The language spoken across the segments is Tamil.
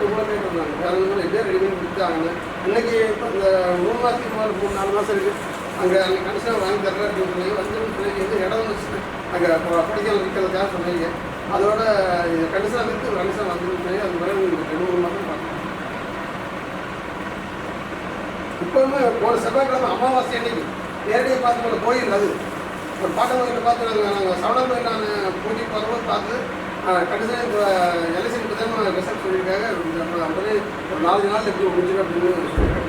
இப்போ இவ்வளோ பேர் வந்தாங்க வேறு எதுவும் எப்படியோ ரெடி பண்ணி கொடுத்தாங்க இன்னைக்கு அந்த இந்த மூணு மாதத்துக்கு மேலே மூணு நாலு மாதம் இருக்குது அங்கே அங்கே கடைசியாக வாங்கி தர்றேன் அப்படின்னு சொல்லி வந்து சொல்லி எந்த இடம் வச்சு அங்கே படிக்கல் இருக்கிறதுக்காக சொன்னீங்க. அதோட கடைசியாக விற்று கடைசியாக வந்து சொல்லி அது பிறகு ரெண்டு மூணு மாதம் பார்த்தோம் இப்போவுமே ஒரு செவ்வாய்க்கிழமை அமாவாசை அன்னைக்கு நேரடியாக பார்த்து போல கோயில் அது ஒரு பாட்ட பார்த்து நாங்கள் நாங்கள் போய் நான் பூஜை பார்க்கும்போது பார்த்து கடைசியாக இப்போ எலெக்ஷன் இப்போ தான் ரிசல்ட் சொல்லியிருக்காங்க. இந்த அப்படியே ஒரு நாலு நாள் எப்படி முடிஞ்சிடும் அப்படின்னு சொல்லியிருக்காங்க.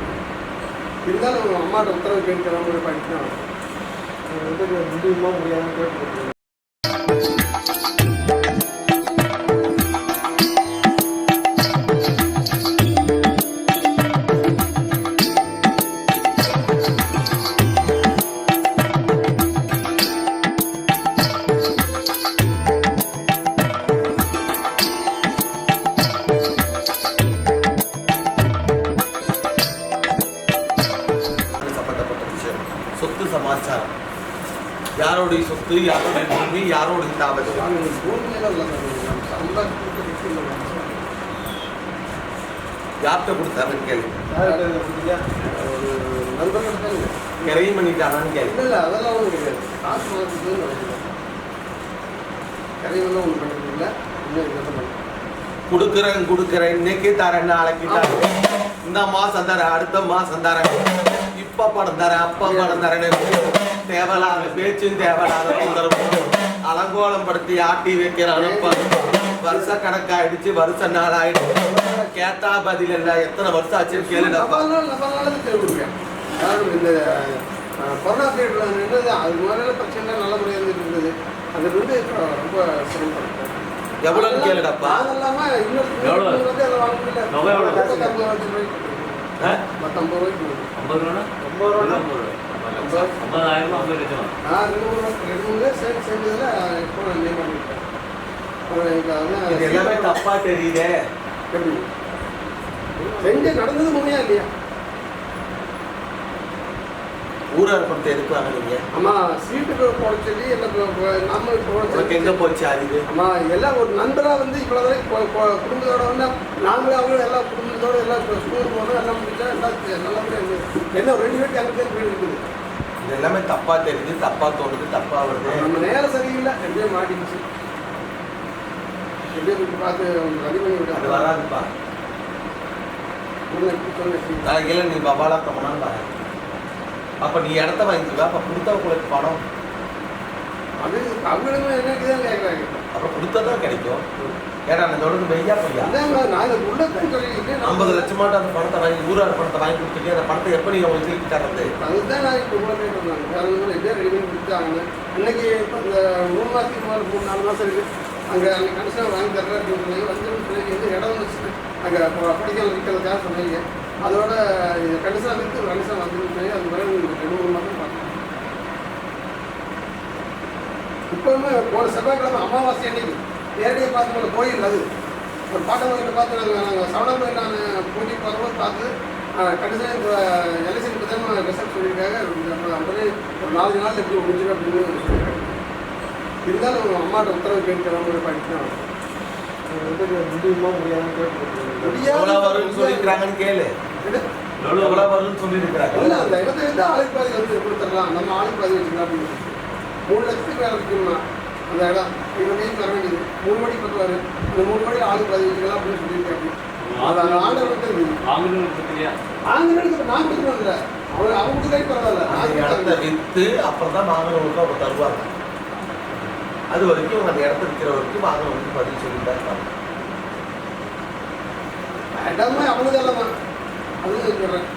இருந்தாலும் அவங்க அம்மாட்ட உத்தரவு கேட்கலாம் ஒரு படிக்கலாம் வந்து முடியுமா முடியாமல் கேட்டு சொத்து சமாச்சாரம். யாரோடைய சொத்து யாரோடைய பூமி யாரோட தாபகம் யார்கிட்ட கொடுத்தாருன்னு கேள்வி ஒரு பண்ணிட்டாரான்னு கேள்வி இல்லை இல்லை அதெல்லாம் ஒன்றும் கிடையாது காசு மாதத்துக்கு நடக்குது கரைவெல்லாம் ஒன்றும் பண்ணுறது இன்னும் கொடுக்குறேன் கொடுக்குறேன். இன்னைக்கு தரேன் நாளைக்கு தரேன் இந்த மாசம் தரேன் அடுத்த மாசம் தரேன். இப்ப பணம் தரேன் அப்ப பணம் தரேன் தேவையில்லாத பேச்சும் தேவையில்லாத தொந்தரவும் அலங்கோலம் படுத்தி ஆட்டி வைக்கிறான் வருஷ கணக்காயிடுச்சு வருஷ நாள் ஆயிடுச்சு. கேட்டா பதில் இல்ல எத்தனை வருஷம் ஆச்சுன்னு காரணம் இந்த கொரோனா பீரியடில் நின்றது அது முதல்ல பிரச்சனை நல்ல முறையாக இருந்தது. அது வந்து இப்போ ரொம்ப சிரமப்பட்டேன் எவ்வளவுன்னு கேளுடப்பா அதெல்லாம இன்னொரு எவ்வளவு? வந்து அதை வாங்க முடியல. எவ்வளவு? பத்தொன்பது ரூபாய்க்கு. ஐம்பது ரூபா ஐம்பது ரூபா ஐம்பது ரூபா ஐம்பதாயிரம் ஐம்பது லட்சம் நான் ரெண்டு மூணு ரெண்டு மூணு பேர் சேர்ந்து செஞ்சதில் இப்போ நேம் பண்ணிட்டேன் எல்லாமே வந்து தப்பா தெரியுதே. எப்படி? செஞ்சு நடந்தது உண்மையா இல்லையா? ஊரார் பணத்தை எதுக்கு வாங்குனீங்க ஆமா சீட்டுக்கு போட சொல்லி என்ன போ- போ- நம்ம உனக்கு எங்க போச்சு அறிவு ஆமா எல்லாம் ஒரு நண்பரா வந்து கொ- கொ- குடும்பத்தோட வந்து நாங்களும் அவங்களும் எல்லாம் குடும்பத்தோட எல்லாம் ஸ்கூல் போனோம் எல்லாம் முடிச்சா எல்லாம் நல்லபடியா இருந்தது என்ன ரெண்டு பேருக்கு அங்கே பேர் இருக்குது. இது எல்லாமே தப்பா தெரியுது தப்பா தோணுது தப்பா வருது. நம்ம நேரம் சரியில்லை. எப்படியோ மாட்டிக்கிச்சு. எப்படியோ பார்த்து ரெடி பண்ணி அது விட்டாங்க வராதுப்பா நாளைக்கு நீ பபாலா கம்மனான்னு பாரு. அப்ப நீ இடத்த வாங்கிக்குவா அப்ப கொடுத்தவங்களுக்கு பணம். அது அவங்களுமே என்னக்கு தான் கேட்குறாங்க அப்புறம் கொடுத்ததான் கிடைக்கும். ஏன்னா அந்த தொடர்ந்து மெய்யா பொய்யா நான் ஐம்பது லட்சமாட்டு அந்த பணத்தை வாங்கி ஊரார் பணத்தை வாங்கி கொடுத்துட்டு அந்த பணத்தை எப்படி நீ உங்களுக்கு திருப்பி தர்றது? அதுதான் நான் இப்போ உள்ள போயிட்டு வந்தாங்க எப்படியோ ரெடி பண்ணி கொடுத்தாங்க. இன்னைக்கு இந்த மூணு மாதத்துக்கு மேலே மூணு நாலு மாதம் இருக்குது அங்கே அங்கே கடைசியாக வாங்கி தர்றேன் அப்படின்னு சொல்லி வந்து இடம் வச்சுட்டு அங்கே படிக்கல் விற்கிறதுக்காக சொன்னீங்க. அதோட கடைசியாக விற்று கடைசியாக வந்து சொல்லி அது பிறகு ரெண்டு மூணு மாதம் பார்த்தோம் இப்போவுமே ஒரு செவ்வாய்க்கிழமை அமாவாசை அன்னைக்கு நேரடியாக பார்த்து போல கோயில் அது. ஒரு பாட்ட கோயிலில் பார்த்து நாங்கள் நாங்கள் சவண கோயில் நான் பூஜை பார்க்கும்போது பார்த்து கடைசியாக இப்போ எலெக்ஷன் இப்போ தான் ரிசல்ட் சொல்லியிருக்காங்க. ஒரு நாலு நாள் எப்படி முடிஞ்சிடும் அப்படின்னு சொல்லியிருக்காங்க. இருந்தாலும் அவங்க அம்மாட்ட உத்தரவு கேட்கலாம் ஒரு படிக்கலாம் முடியுமா முடியாமல் கேட்டு வரும்னு சொல்லியிருக்கிறாங்கன்னு கேளு. வரும்னு சொல்லியிருக்கிறாங்க. இல்லை அந்த இடத்துல இருந்து ஆளுக்கு பாதி வந்து கொடுத்துடலாம். நம்ம ஆளுக்கு பாதி வச்சுக்கலாம் அப்படின்னு மூணு லட்சத்துக்கு மேலே விற்கணும்னா அந்த இடம். வேண்டியது மூணு பத்துவாரு. இந்த மூணு மணி ஆளுக்கு பாதி வச்சுக்கலாம் அப்படின்னு சொல்லியிருக்காங்க அது ஆண்டவர் வந்து பத்திரியா ஆங்கிலம் நான் கொடுக்கணும் இல்லை அவங்க அவங்க கை பரவாயில்ல அந்த நான் இடத்த. வித்து அப்புறம் தான் வாங்கினவங்களுக்கு அவங்க தருவாங்க. அது வரைக்கும் அந்த இடத்த விற்கிற வரைக்கும் வாங்கினவங்களுக்கு பதில் சொல்லிட்டு தான் இருப்பாங்க இடமே இல்லைம்மா அதுவும் சொல்கிறேன்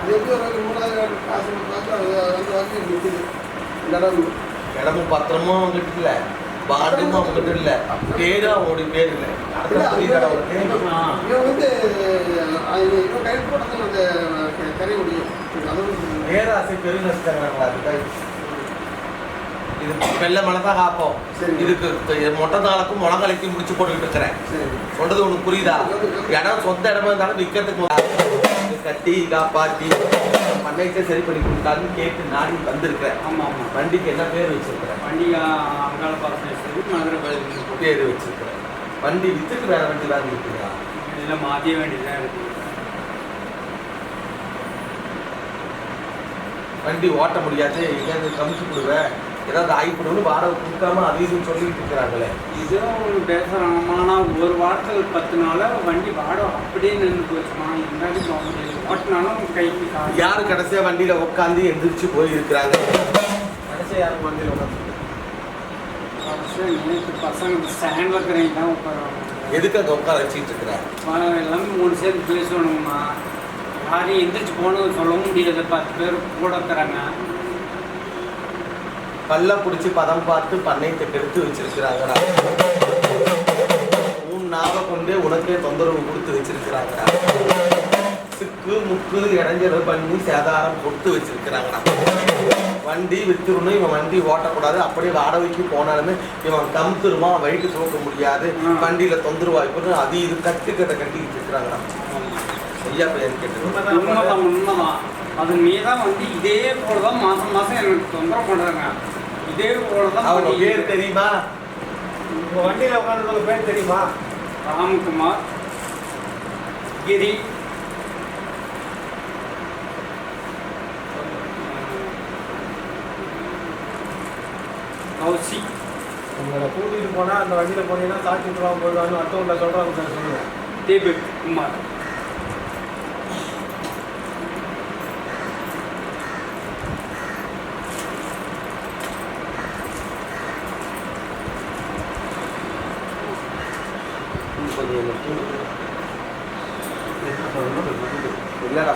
அது எப்படி ஒரு மூணாவது காசு பார்த்து அது வந்து வந்து நிற்குது இந்த இடம் இடமும் பத்திரமும் அவங்ககிட்ட இல்ல. பாண்டும் அவங்ககிட்ட இல்ல. பேரும் அவங்களுடைய பேர் இல்ல. இவன் வந்து இவன் கையில் போட்டது அந்த கரை முடியும் அதுவும் பேராசை பெரிய நஷ்டங்கிறாங்களா அதுதான் இது வெள்ள மழை தான் காப்போம். சரி. இதுக்கு மொட்டை நாளுக்கும் முழங்கலைக்கு முடிச்சு போட்டுக்கிட்டு இருக்கிறேன். சரி. சொல்றது உனக்கு புரியுதா? இடம் சொந்த இடமா இருந்தாலும் விற்கிறதுக்கு கட்டி காப்பாத்தி பண்ணைக்கே சரி பண்ணி கொடுத்தாருன்னு கேட்டு நாடி வந்திருக்கிறேன். ஆமாம் ஆமாம் வண்டிக்கு என்ன பேர் வச்சிருக்கிறேன்? பண்டிகை அங்காள மதுரை பதில் பேர் வச்சிருக்கிறேன். வண்டி வித்துட்டு வேற வண்டி வாங்கி இருக்கிறா இதெல்லாம் மாற்றிய வேண்டியதாக இருக்குது வண்டி ஓட்ட முடியாது எங்கேயாவது கமிச்சு கொடுவேன் ஏதாவது ஆகிப்படும்னு வாடகை கொடுக்காம அது இதுன்னு சொல்லிட்டு இருக்கிறாங்களே. இதுவும் ஒன்று பேசுகிறாங்கம்மா ஒரு வாரத்தில் பத்து நாளாக வண்டி வாடகை அப்படியே நின்று போச்சுமா இருந்தாலும் போக காசு யாரு கடைசியா வண்டியில உட்காந்து எந்திரிச்சு போய் இருக்கிறாங்க கடைசியா யாரும் வண்டியில உட்காந்து நேற்று பசங்க ஸ்டாண்டில் இருக்கிறவங்க தான் உட்காருவாங்க. எதுக்கு அங்க உட்கார வச்சுட்டு இருக்கிறாங்க? எல்லாமே மூணு சேர்ந்து பேசணும்மா. யாரையும் எந்திரிச்சு போகணும் சொல்லவும் முடியாது பத்து பேர் கூட இருக்கிறாங்க. பல்ல பிடிச்சி பதம் பார்த்து பண்ணையத்தை கெடுத்து வச்சிருக்கிறாங்கடா உன் நாவை கொண்டே உனக்கே தொந்தரவு கொடுத்து வச்சிருக்கிறாங்கடா சிக்கு முக்கு இடைஞ்சல் பண்ணி சேதாரம் கொடுத்து வச்சிருக்கிறாங்கடா. வண்டி வித்துருணும் இவன் வண்டி ஓட்டக்கூடாது. அப்படியே வாடகைக்கு போனாலுமே இவன் கமுத்துருவான் வயிற்று தூக்க முடியாது. வண்டியில தொந்தரவு வாய்ப்பு அது இது கட்டு கட்ட கட்டிக்கிட்டு இருக்கிறாங்கடா. ஐயா பையன் கேட்டு உண்மைதான் அது மீதான் வந்து இதே போல தான் மாதம் மாதம் எனக்கு தொந்தரவு பண்ணுறாங்க இதே போல தான் அவங்க பேர் தெரியுமா? உங்க வண்டியில உட்காந்துருக்க பேர் தெரியுமா? ராம்குமார் கிரி கௌசிக் உங்களை கூட்டிட்டு போனா அந்த வண்டியில போனீங்கன்னா சாட்சி போடாம போயிடுவாங்க அடுத்தவங்க சொல்றாங்க சார் சொல்லுங்க. தீபக் குமார் இல்லடா